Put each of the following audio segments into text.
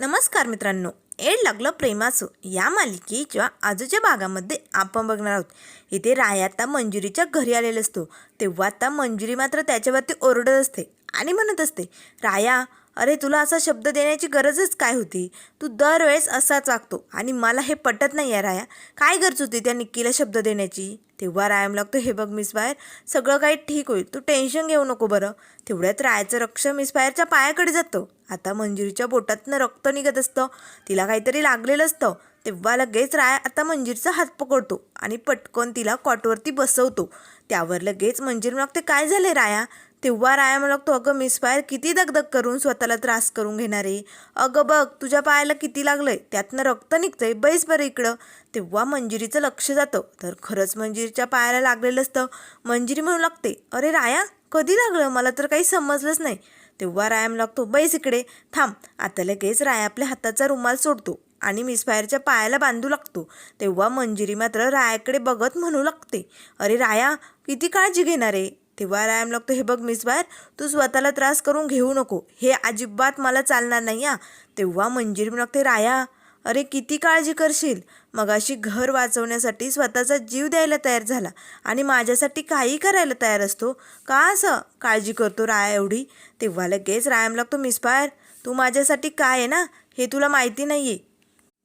नमस्कार मित्रांनो एड लागलं प्रेमासू या मालिकेच्या आजूच्या भागामध्ये आपण बघणार आहोत. इथे रायाता मंजुरीच्या घरी आलेला असतो. तेव्हा आता मंजुरी मात्र त्याच्यावरती ओरडत असते आणि म्हणत असते राया अरे तुला असा शब्द देण्याची गरजच काय होती? तू दरवेळेस असाच वागतो. आणि मला हे पटत नाही आहे राया. काय गरज होती त्या निक्कीला शब्द देण्याची? तेव्हा रायम लागतो हे बघ मिस बाहेर सगळं काही ठीक होईल. तू टेन्शन घेऊ नको बरं. तेवढ्यात रायाचं रक्ष मिस बाहेरच्या पायाकडे जातं. आता मंजिरीच्या बोटातनं रक्त निघत असतं. तिला काहीतरी लागलेलं असतं. तेव्हा लगेच राय आता मंजिरीचा हात पकडतो आणि पटकन तिला कॉटवरती बसवतो. त्यावर लगेच मंजिरी लागते काय झाले राया? तेव्हा राया मला लागतो अगं मिस पायर किती दगदग करून स्वतःला त्रास करून घेणार आहे. अगं बघ तुझ्या पायाला किती लागलंय? त्यातनं रक्त निघतंय बैस बरं इकडं. तेव्हा मंजिरीचं लक्ष जातं. तर खरंच मंजिरीच्या पायाला लागलेलं असतं. मंजिरी म्हणू लागते अरे राया कधी लागलं? मला तर काही समजलंच नाही. तेव्हा रायाम लागतो बैस इकडे थांब. आता लगेच राया आपल्या हाताचा रुमाल सोडतो आणि मिस फायरच्या पायाला बांधू लागतो. तेव्हा मंजिरी मात्र रायाकडे बघत म्हणू लागते अरे राया किती काळजी घेणार आहे? तेव्हा रायम लागतो हे बघ मिस बाहेर तू स्वतःला त्रास करून घेऊ नको. हे अजिबात मला चालणार नाही हा. तेव्हा मंजिरी लागते राया अरे किती काळजी करशील? मगाशी घर वाचवण्यासाठी स्वतःचा जीव द्यायला तयार झाला आणि माझ्यासाठी काही करायला तयार असतो. का असं? काळजी करतो राया एवढी. तेव्हा लगेच रायम लागतो मिस बाहेर तू माझ्यासाठी काय आहे ना? हे तुला माहिती नाही आहे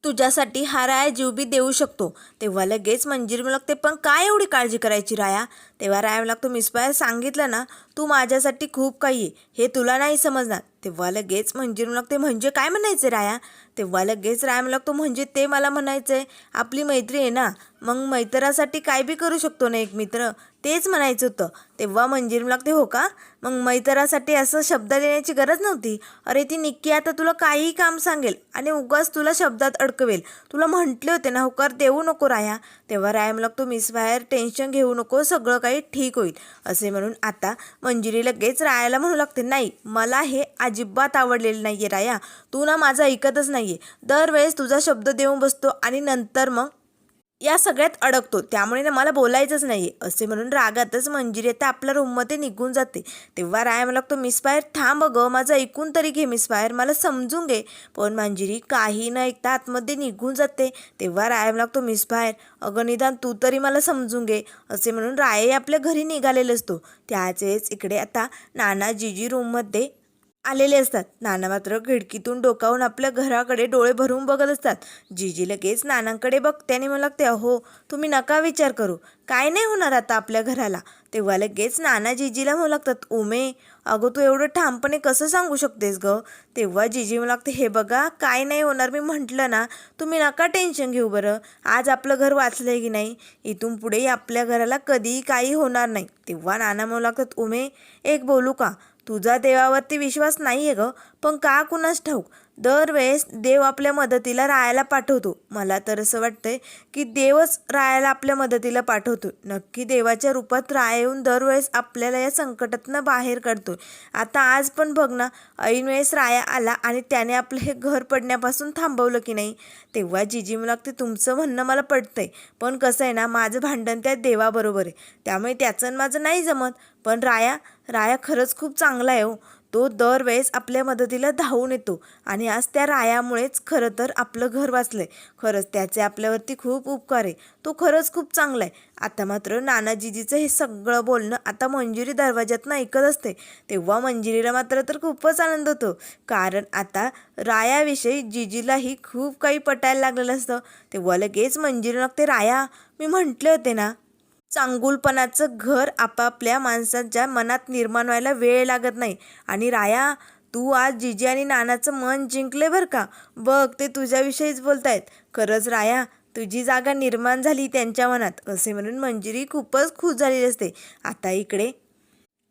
तुझ्यासाठी हा राया जीव बी देऊ शकतो. तेव्हा लगेच मंजिरी लागते पण काय एवढी काळजी करायची राया? तेव्हा राया लागतो मिसबाहेर सांगितलं ना तू माझ्यासाठी खूप काही आहे. हे तुला नाही समजणार. तेव्हा लगेच मंजिरी लागते म्हणजे काय म्हणायचं राया? तेव्हा लगेच राय म्हणला तो म्हणजे ते मला म्हणायचं आहे आपली मैत्री आहे ना मग मैत्रासाठी काय बी करू शकतो ना एक मित्र? तेच म्हणायचं होतं. तेव्हा मंजिरी लागते हो का? मग मैत्रासाठी असं शब्द देण्याची गरज नव्हती? अरे ती निक्की आता तुला काहीही काम सांगेल आणि उगाच तुला शब्दात अडकवेल. तुला म्हटले होते ना होकार देऊ नको राया तेव्हा राय लागतो मिस बाहेर टेन्शन घेऊ नको सगळं काही ठीक होईल. असे म्हणून आता मंजिरी लगेच रायाला म्हणू लागते नाही मला हे अजिबात आवडलेलं नाही आहे राया. तू ना माझं ऐकतच नाही. आहे दरवेळेस तुझा शब्द देऊन बसतो आणि नंतर मग या सगळ्यात अडकतो. त्यामुळे ना मला बोलायचंच नाही आहे असे म्हणून रागातच मंजिरी आता आपल्या रूममध्ये निघून जाते. तेव्हा राय मला लागतो मिस फायर थांब ग माझं ऐकून तरी घे मिस फायर मला समजून घे. पण मंजिरी काही न ऐकता आतमध्ये निघून जाते. तेव्हा राय मला लागतो मिस फायर अगं निदान तू तरी मला समजून घे. असे म्हणून राय आपल्या घरी निघालेला असतो. त्याच वेळेस इकडे आता नाना जीजी रूममध्ये आलेले असतात. नाना मात्र खिडकीतून डोकावून आपल्या घराकडे डोळे भरून बघत असतात. जीजी लगेच नानांकडे बघते आणि मला लागते अहो तुम्ही नका विचार करू. काय नाही होणार आता आपल्या घराला. तेव्हा लगेच नाना जीजीला म्हणू लागतात उमे अगं तू एवढं ठामपणे कसं सांगू शकतेस ग? तेव्हा जीजी मला लागते हे बघा काय नाही होणार मी म्हटलं ना तुम्ही नका टेन्शन घेऊ बरं. आज आपलं घर वाचलंय की नाही? इथून पुढे आपल्या घराला कधीही काही होणार नाही. तेव्हा नाना म्हणू लागतात उमे एक बोलू का? तुझा देवावरती विश्वास नाही आहे गं पण का कुणास ठाऊक? दरवेळेस देव आपल्या मदतीला रायाला पाठवतो. मला तर असं वाटतंय की देवच रायाला आपल्या मदतीला पाठवतो. नक्की देवाच्या रूपात राया येऊन दरवेळेस आपल्याला या संकटातनं बाहेर काढतो आता आज पण बघ ना ऐनवेळेस राया आला आणि त्याने आपलं हे घर पडण्यापासून थांबवलं की नाही? तेव्हा जिजी लागते तुमचं म्हणणं मला पडतंय पण कसं आहे ना माझं भांडण त्या देवाबरोबर आहे. त्यामुळे त्याचं आणि माझं नाही जमत. पण राया राया खरंच खूप चांगला आहे हो. तो दरवेळेस आपल्या मदतीला धावून येतो. आणि आज त्या रायामुळेच खरं तर आपलं घर वाचलंय. खरंच त्याचे आपल्यावरती खूप उपकार आहे. तो खरंच खूप चांगला आहे आता मात्र नानाजीजीचं हे सगळं बोलणं आता मंजिरी दरवाज्यातनं ऐकत असते. तेव्हा मंजिरीला मात्र तर खूपच आनंद होतो. कारण आता रायाविषयी जिजीलाही खूप काही पटायला लागलेलं असतं. तेव्हा लगेच मंजिरी लागते राया मी म्हटले होते ना चांगुलपणाचं घर आपापल्या माणसांच्या मनात निर्माण व्हायला वेळ लागत नाही. आणि राया तू आज जिजी आणि नानाचं मन जिंकले बरं का? बघ ते तुझ्याविषयीच बोलतायत. खरंच राया तुझी जागा निर्माण झाली त्यांच्या मनात असे म्हणून मंजिरी खूपच खुश झालेली असते. आता इकडे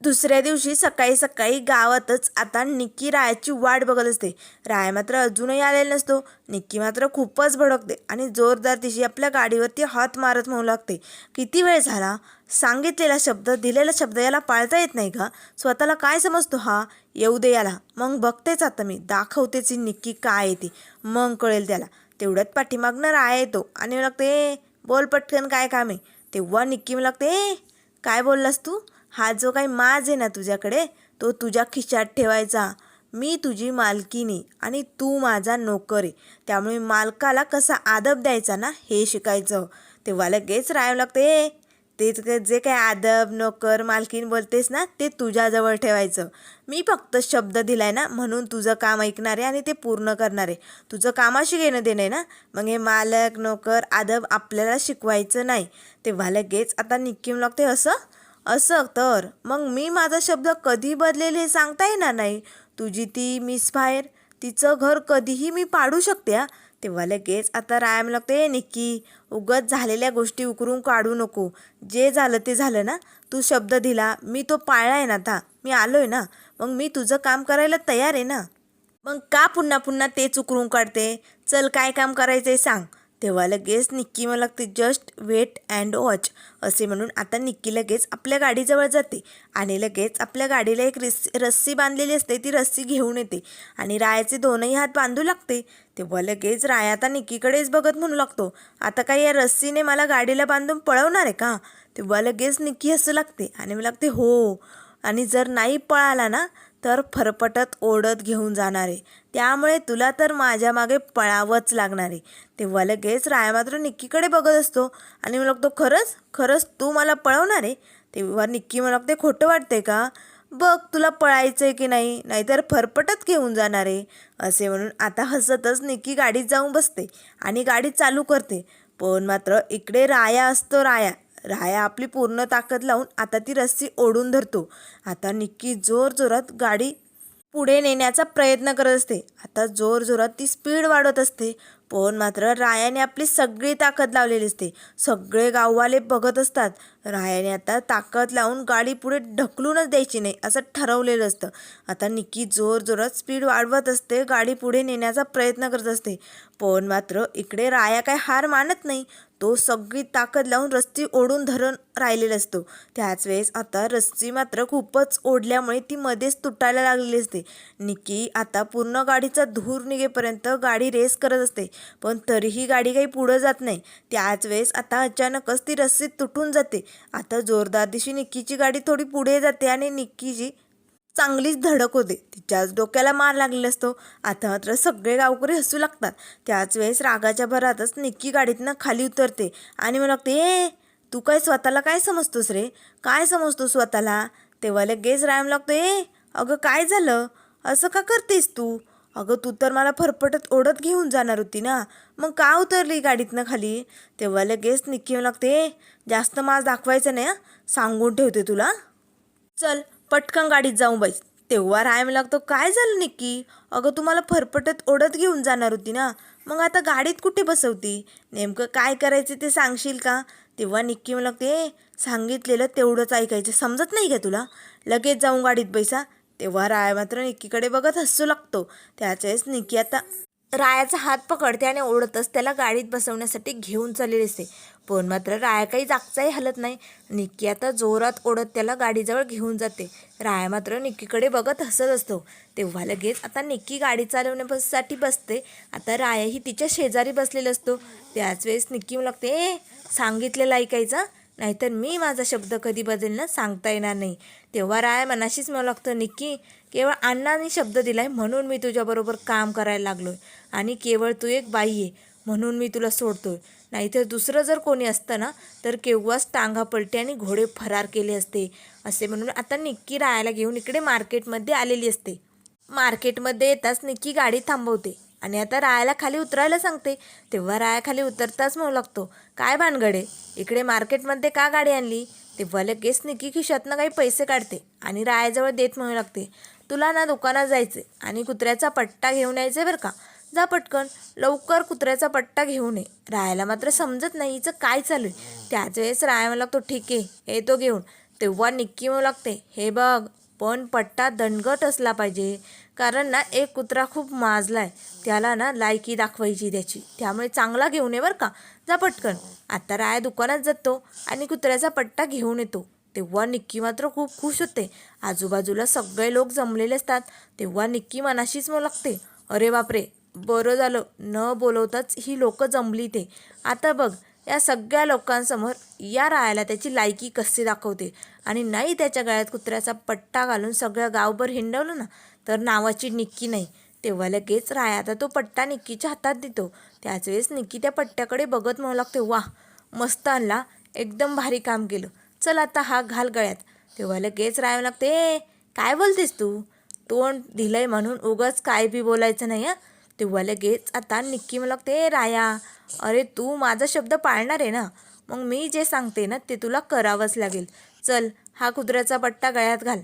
दुसऱ्या दिवशी सकाळी सकाळी गावातच आता निक्की रायाची वाट बघत असते. राय मात्र अजूनही आलेला नसतो. निक्की मात्र खूपच भडकते आणि जोरदार तिशी आपल्या गाडीवरती हात मारत म्हणू लागते. किती वेळ झाला? सांगितलेला शब्द दिलेला शब्द याला पाळता येत नाही का? स्वतःला काय समजतो हा? येऊ दे याला. मग बघतेच आता मी. दाखवतेच ही निक्की काय येते मग कळेल त्याला. तेवढ्यात पाठीमागनं राया येतो आणि मला लागते बोल पटकन काय काम आहे? तेव्हा निक्की मला लागते काय बोललास तू? हा जो काही माज आहे ना तुझ्याकडे तो तुझ्या खिशात ठेवायचा. मी तुझी मालकीनी आणि तू माझा नोकर. आहे त्यामुळे मालकाला कसा आदब द्यायचा ना हे शिकायचं. तेव्हा लगेच राहावं लागतं ए तेच जे काय आदब नोकर मालकीन बोलतेस ना ते तुझ्याजवळ ठेवायचं. मी फक्त शब्द दिलाय ना म्हणून तुझं काम ऐकणार आहे आणि ते पूर्ण करणार आहे. तुझं कामाशी घेणं देणं आहे ना मग हे मालक नोकर आदब आपल्याला शिकवायचं नाही. तेव्हा लगेच आता निक्कीम लागते असं? असं तर मग मी माझा शब्द कधी बदलेल हे सांगता येणार नाही? तुझी ती मिस बाहेर तिचं घर कधीही मी पाडू शकते हा? तेव्हा लगेच आता रायाम लागते निक्की. उगत झालेल्या गोष्टी उकरून काढू नको. जे झालं ते झालं ना? तू शब्द दिला मी तो पाळला आहे ना आता. मी आलो आहे ना? मग मी तुझं काम करायला तयार आहे ना? मग का पुन्हा पुन्हा तेच उकरून काढते? चल काय काम करायचं आहे सांग. तेव्हा लगेच निक्की मला लागते जस्ट वेट अँड वॉच असे म्हणून आता निक्की लगेच आपल्या गाडीजवळ जाते आणि लगेच आपल्या गाडीला एक रिस रस्सी बांधलेली असते ती रस्सी घेऊन येते आणि रायाचे दोनही हात बांधू लागते. तेव्हा लगेच राया आता निक्कीकडेच बघत म्हणू लागतो आता काय या रस्सीने मला गाडीला बांधून पळवणार आहे का? तेव्हा लगेच निक्की हसू लागते आणि मला लागते हो. आणि जर नाही पळाला ना तर फरफटत ओढत घेऊन जाणार. आहे त्यामुळे तुला तर माझ्या मागे पळावंच लागणार आहे. तेव्हा लगेच राया मात्र निक्कीकडे बघत असतो. आणि मला लागतो खरंच? खरंच तू मला पळवणार आहे? तेव्हा निक्की मला लागते खोटं वाटते का? बघ तुला पळायचं आहे की नाही नाहीतर फरफटत घेऊन जाणार आहे. असे म्हणून आता हसतच निक्की गाडीत जाऊन बसते आणि गाडी चालू करते. पण मात्र इकडे राया असतो राया. राया आपली पूर्ण ताकद लावून आता ती रस्सी ओढून धरतो. आता निक्की जोर जोरात गाडी पुढे नेण्याचा प्रयत्न करत असते. आता जोर जोरात ती स्पीड वाढवत असते. पण मात्र रायाने आपली सगळी ताकद लावलेली असते. सगळे गाववाले बघत असतात. रायाने आता ताकद लावून गाडी पुढे ढकलूनच द्यायची नाही असं ठरवलेलं असतं. आता निक्की जोर जोरात स्पीड वाढवत असते गाडी पुढे नेण्याचा प्रयत्न करत असते. पण मात्र इकडे राया काय हार मानत नाही. तो सगळी ताकद लावून रस्सी ओढून धरून राहिलेला असतो. त्याच वेळेस आता रस्सी मात्र खूपच ओढल्यामुळे ती मध्येच तुटायला लागलेली असते. निक्की आता पूर्ण गाडीचा धूर निघेपर्यंत गाडी रेस करत असते पण तरीही गाडी काही पुढं जात नाही. त्याच वेळेस आता अचानकच ती रस्सी तुटून जाते. आता जोरदार दिवशी निक्कीची गाडी थोडी पुढे जाते आणि निक्कीची चांगलीच धडक होते. तिच्याच डोक्याला मार लागलेला असतो. आता मात्र सगळे गावकरी हसू लागतात. त्याच वेळेस रागाच्या भरातच निक्की गाडीतनं खाली उतरते आणि मला लागते ए तू काय स्वतःला काय समजतोस रे? काय समजतो स्वतःला? तेव्हा लगेच राम लागतो ए अगं काय झालं? असं का करतेस तू? अगं तू तर मला फरफटत ओढत घेऊन जाणार होती ना. मग का उतरली गाडीतनं खाली? तेव्हा लगेच निक्की लागते जास्त मास दाखवायचं नाही सांगून ठेवते तुला. चल पटकन गाडीत जाऊ बाई तेव्हा राय मला लागतो काय झालं निक्की? अगं तुम्हाला फरफटत ओढत घेऊन जाणार होती ना. मग आता गाडीत कुठे बसवती? नेमकं काय करायचं ते सांगशील का? तेव्हा निक्की मला लागते सांगितलेलं तेवढंच ऐकायचं. समजत नाही का तुला? लगेच जाऊन गाडीत बैसा. तेव्हा राय मात्र निक्कीकडे बघत हसू लागतो. त्याच वेळेस निक्की आता रायाचा हात पकडते आणि ओढतच त्याला गाडीत बसवण्यासाठी घेऊन चाललेली असते पण मात्र राया काही जागचाही हलत नाही. निक्की आता जोरात ओढत त्याला गाडीजवळ घेऊन जाते. राया मात्र निक्कीकडे बघत हसत असतो. तेव्हा लगेच आता निक्की गाडी चालवण्यासाठी बसते. आता रायाही तिच्या शेजारी बसलेला असतो. त्याच वेळेस निक्की लागते ए सांगितलेलं ऐकायचं? नाहीतर मी माझा शब्द कधी बदलणं सांगता येणार नाही. तेव्हा राया मनाशीच मला लागतं निक्की केवळ अण्णाने शब्द दिलाय म्हणून मी तुझ्याबरोबर काम करायला लागलो आणि केवळ तू एक बाई आहे. म्हणून मी तुला सोडतोय. नाहीतर दुसरं जर कोणी असतं ना तर केव्हाच टांगा पलटे आणि घोडे फरार केले असते असे म्हणून आता निक्की रायाला घेऊन इकडे मार्केटमध्ये आलेली असते. मार्केटमध्ये येताच निक्की गाडी थांबवते आणि आता रायाला खाली उतरायला सांगते. तेव्हा राया खाली उतरताच म्हणू लागतो काय भानगडे इकडे मार्केटमध्ये का गाडी आणली? तेव्हा लगेच निक्की खिशातनं काही पैसे काढते आणि रायाजवळ देत म्हणू लागते तुला ना दुकानात जायचे आणि कुत्र्याचा पट्टा घेऊन यायचं बरं का? जा पटकन लवकर कुत्र्याचा पट्टा घेऊन ये रायाला मात्र समजत नाही हिचं काय चालू आहे त्याच वेळेस राया लागतो ठीक आहे येतो घेऊन. तेव्हा निक्की म्हणू लागते हे बघ पण पट्टा दणगट असला पाहिजे. कारण ना एक कुत्रा खूप माजला आहे त्याला ना लायकी दाखवायची त्याची. त्यामुळे चांगला घेऊन ये बरं का. जा पटकन. आता राया दुकानात जातो आणि कुत्र्याचा पट्टा घेऊन येतो. तेव्हा निक्की मात्र खूप खुश होते. आजूबाजूला सगळे लोक जमलेले असतात. तेव्हा निक्की मनाशीच मग लागते अरे बापरे बरं झालं न बोलवताच ही लोकं जमली ते. आता बघ या सगळ्या लोकांसमोर या रायाला त्याची लायकी कशी दाखवते? आणि नाही त्याच्या गळ्यात कुत्र्याचा पट्टा घालून सगळं गावभर हिंडवलं ना तर नावाची निक्की नाही. तेव्हा लगेच राया आता तो पट्टा निक्कीच्या हातात देतो. त्याच वेळेस निक्की त्या पट्ट्याकडे बघत म्हणू लागते वा मस्त आणला एकदम भारी काम केलं. चल आता हा घाल गळ्यात. तेव्हा लगेच राया लागते काय बोलतेस तू? तोंड दिलंय म्हणून उगाच काय बी बोलायचं नाही हां? तेव्हा लगेच आता निक्की मला लागते राया. अरे तू माझा शब्द पाळणार आहे ना? मग मी जे सांगते ना ते तुला करावंच लागेल. चल हा कुत्र्याचा पट्टा गळ्यात घाल.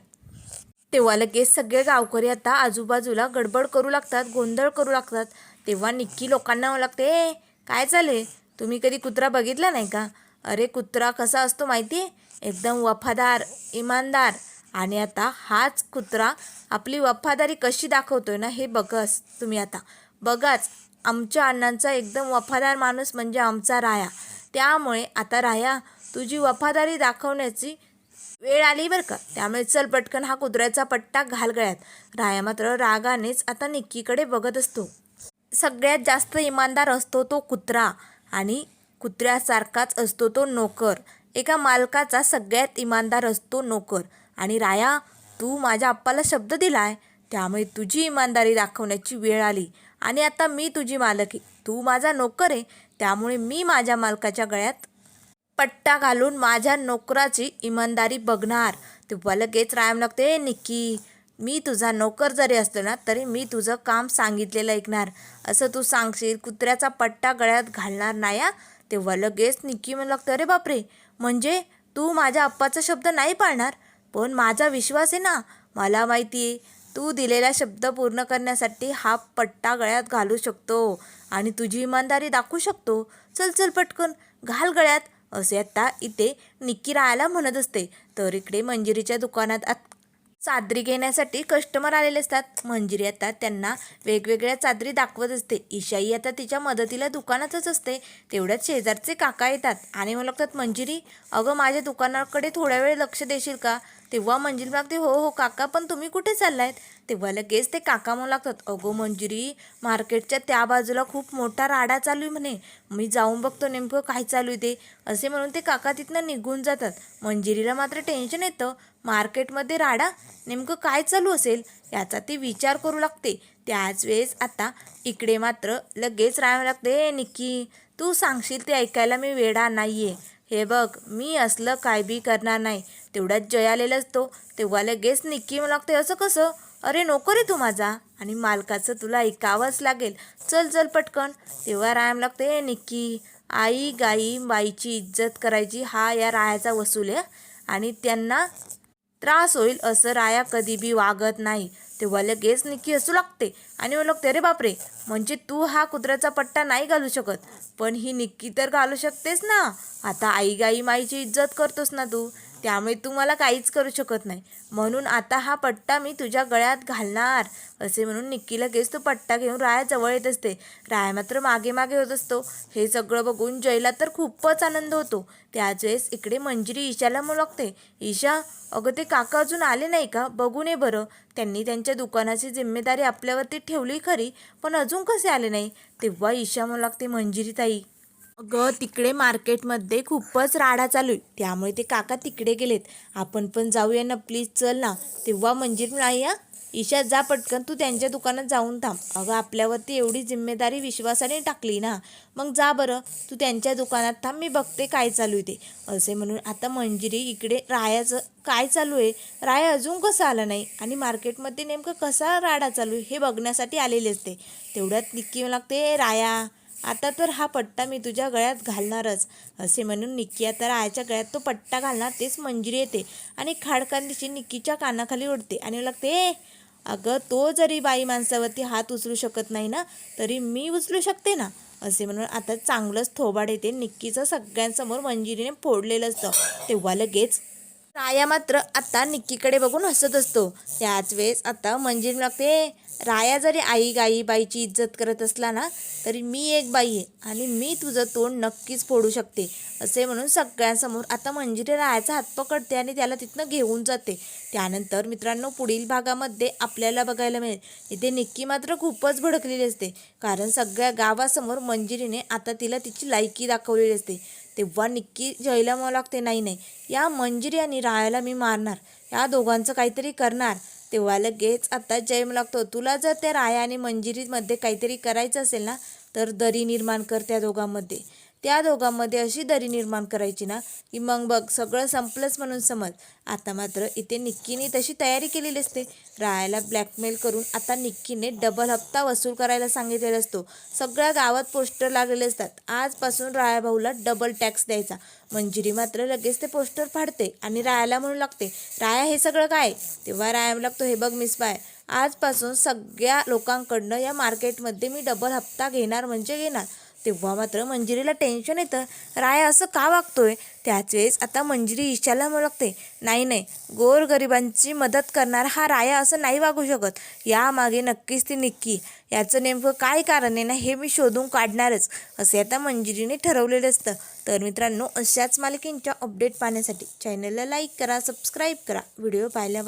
तेव्हा लगेच सगळे गावकरी आता आजूबाजूला गडबड करू लागतात गोंधळ करू लागतात. तेव्हा निक्की लोकांना लागते "ए, काय चाले तुम्ही कधी कुत्रा बघितला नाही का? अरे कुत्रा कसा असतो माहिती आहे एकदम वफादार इमानदार. आणि आता हाच कुत्रा आपली वफादारी कशी दाखवतोय ना हे बघस तुम्ही आता. बघाच आमच्या अण्णांचा एकदम वफादार माणूस म्हणजे आमचा राया. त्यामुळे आता राया तुझी वफादारी दाखवण्याची वेळ आली बरं का? त्यामुळे चल पटकन हा कुत्र्याचा पट्टा घाल गळ्यात. राया मात्र रागानेच आता निक्कीकडे बघत असतो. सगळ्यात जास्त इमानदार असतो तो कुत्रा आणि कुत्र्यासारखाच असतो तो नोकर. एका मालकाचा सगळ्यात इमानदार असतो नोकर. आणि राया तू माझ्या आप्पाला शब्द दिलाय त्यामुळे तुझी इमानदारी दाखवण्याची वेळ आली. आणि आता मी तुझी मालक आहे. तू माझा नोकर आहे. त्यामुळे मी माझ्या मालकाच्या गळ्यात पट्टा घालून माझ्या नोकराची इमानदारी बघणार. तेव्हा लगेच रायम लागते निक्की मी तुझा नोकर जरी असलो ना तरी मी तुझं काम सांगितलेलं ऐकणार. असं तू सांगशील कुत्र्याचा पट्टा गळ्यात घालणार नाही तेव्हा लगेच निक्की म्हणू लागतं अरे बापरे म्हणजे तू माझ्या आप्पाचा शब्द नाही पाळणार? पण माझा विश्वास आहे ना मला माहिती आहे तू दिलेला शब्द पूर्ण करण्यासाठी हा पट्टा गळ्यात घालू शकतो आणि तुझी इमानदारी दाखवू शकतो. चल चल पटकन. घाल गळ्यात. असे आता इथे निक्की राहायला म्हणत असते. तर इकडे मंजिरीच्या दुकानात आत चादरी घेण्यासाठी कस्टमर आलेले असतात. मंजिरी आता त्यांना वेगवेगळ्या चादरी दाखवत असते. ईशाई आता तिच्या मदतीला दुकानातच असते. तेवढ्यात शेजारचे काका येतात आणि मला लागतात मंजिरी अगं माझ्या दुकानाकडे थोड्या वेळ लक्ष देशील का? तेव्हा मंजिरी मागते हो हो काका पण तुम्ही कुठे चाललायत? तेव्हा लगेच ते काका म्हणू लागतात अगो मंजिरी मार्केटच्या त्या बाजूला खूप मोठा राडा चालू आहे म्हणे. मी जाऊन बघतो नेमकं काय चालू आहे ते. असे म्हणून ते काका तिथनं निघून जातात. मंजिरीला मात्र टेन्शन येतं मार्केटमध्ये राडा? नेमकं काय चालू असेल? याचा ती विचार करू लागते. त्याच वेळेस आता इकडे मात्र लगेच राहावं लागते. निक्की तू सांगशील ते ऐकायला मी वेडा नाही आहे हे बघ मी असलं काय बी करणार नाही. तेवढ्यात जय आलेला असतो तेव्हा लगेच निक्की मला लागते असं कसं? अरे नको रे तू माझा. आणि मालकाचं तुला ऐकावंच लागेल. चल चल पटकन. तेव्हा रायम लागते हे निक्की आई गाई बाईची इज्जत करायची हा या रायाचा वसूल आहे आणि त्यांना त्रास होईल असं राया कधी बी वागत नाही. तेव्हा लगेच निक्की हसू लागते आणि ओळखते अरे बापरे म्हणजे तू हा कुत्र्याचा पट्टा नाही घालू शकत. पण ही निक्की तर घालू शकतेस ना. आता आई गाई माईची इज्जत करतोस ना तू. त्यामुळे तू मला काहीच करू शकत नाही. म्हणून आता हा पट्टा मी तुझ्या गळ्यात घालणार. असे म्हणून निक्कीला लगेच तो पट्टा घेऊन राया जवळ येत असते. राया मात्र मागे मागे होत असतो. हे सगळं बघून जयला तर खूपच आनंद होतो. त्याच वेळेस इकडे मंजिरी ईशाला म्हणू लागते. ईशा अगं ते काका अजून आले नाही का? बघून ये बरं. त्यांनी त्यांच्या दुकानाची जिम्मेदारी आपल्यावरती ठेवली खरी पण अजून कसे आले नाही? तेव्हा ईशा म्हणू लागते मंजिरी ताई अगं तिकडे मार्केटमध्ये खूपच राडा चालू आहे. त्यामुळे ते काका तिकडे गेलेत. आपण पण जाऊया ना प्लीज चल ना. तेव्हा मंजिरी नाही या ईशा जा पटकन तू त्यांच्या दुकानात जाऊन थांब. अगं आपल्यावरती एवढी जिम्मेदारी विश्वासाने टाकली ना. मग जा बरं. तू त्यांच्या दुकानात थांब मी बघते काय चालू आहे ते. असे म्हणून आता मंजिरी इकडे रायाचं काय चालू आहे? राया अजून कसं आला नाही? आणि मार्केटमध्ये नेमकं कसा राडा चालू आहे? हे बघण्यासाठी आलेले असते तेवढ्यात निक्की लागते राया आता तर हा पट्टा मी तुझ्या गळ्यात घालणारच असे म्हणून निक्की आता रायाच्या गळ्यात तो पट्टा घालणार तेच मंजिरी येते. आणि खाडकांदीची निक्कीच्या कानाखाली उडते आणि लागते "ए, अगं तो जरी बाई माणसावरती हात उचलू शकत नाही ना तरी मी उचलू शकते ना? असे म्हणून आता चांगलंच थोबाड येते निक्कीचं सगळ्यांसमोर मंजिरीने फोडलेलं असतं. तेव्हा लगेच राया मात्र आता निक्कीकडे बघून हसत असतो. त्याच वेळेस आता मंजिरी लागते राया जरी आई गाई बाईची इज्जत करत असला ना तरी मी एक बाई आहे आणि मी तुझं तोंड नक्कीच फोडू शकते असे म्हणून सगळ्यांसमोर आता मंजिरी रायाचा हात पकडते आणि त्याला तिथनं घेऊन जाते. त्यानंतर मित्रांनो पुढील भागामध्ये आपल्याला बघायला मिळेल. इथे निक्की मात्र खूपच भडकलेली असते कारण सगळ्या गावासमोर मंजिरीने आता तिला तिची लायकी दाखवलेली असते. तेव्हा निक्की जयला मला लागते नाही नाही या मंजिरी आणि रायाला मी मारणार. या दोघांचं काहीतरी करणार. तेव्हा लगेच आता जयम लागतो तुला जर त्या राया आणि मंजिरीमध्ये काहीतरी करायचं असेल ना तर दरी निर्माण कर त्या दोघांमध्ये. त्या दोघांमध्ये अशी दरी निर्माण करायची ना की मग बघ सगळं संपलंच म्हणून समज. आता मात्र इथे निक्कीने तशी तयारी केलेली असते. रायाला ब्लॅकमेल करून आता निक्कीने डबल हप्ता वसूल करायला सांगितलेला असतो. सगळ्या गावात पोस्टर लागलेले असतात. आजपासून राया भाऊला डबल टॅक्स द्यायचा. मंजिरी मात्र लगेच ते पोस्टर फाडते आणि रायाला म्हणू लागते राया हे सगळं काय? तेव्हा राया लागतो हे बघ मिस बाय आजपासून सगळ्या लोकांकडनं या मार्केटमध्ये मी डबल हप्ता घेणार म्हणजे घेणार. तेव्हा मात्र मंजिरीला टेन्शन येतं. राया असं का वागतोय? त्याच वेळेस आता मंजिरी ईशाला म्हणू लागते नाही. नाही गोरगरिबांची मदत करणार हा राया असं नाही वागू शकत. यामागे नक्कीच ती निक्की. याचं नेमकं काय कारण आहे ना हे मी शोधून काढणारच. असे आता मंजिरीने ठरवलेलं असतं. तर मित्रांनो अशाच मालकींच्या अपडेट पाहण्यासाठी चॅनलला लाईक करा सबस्क्राईब करा. व्हिडिओ पाहिल्यावर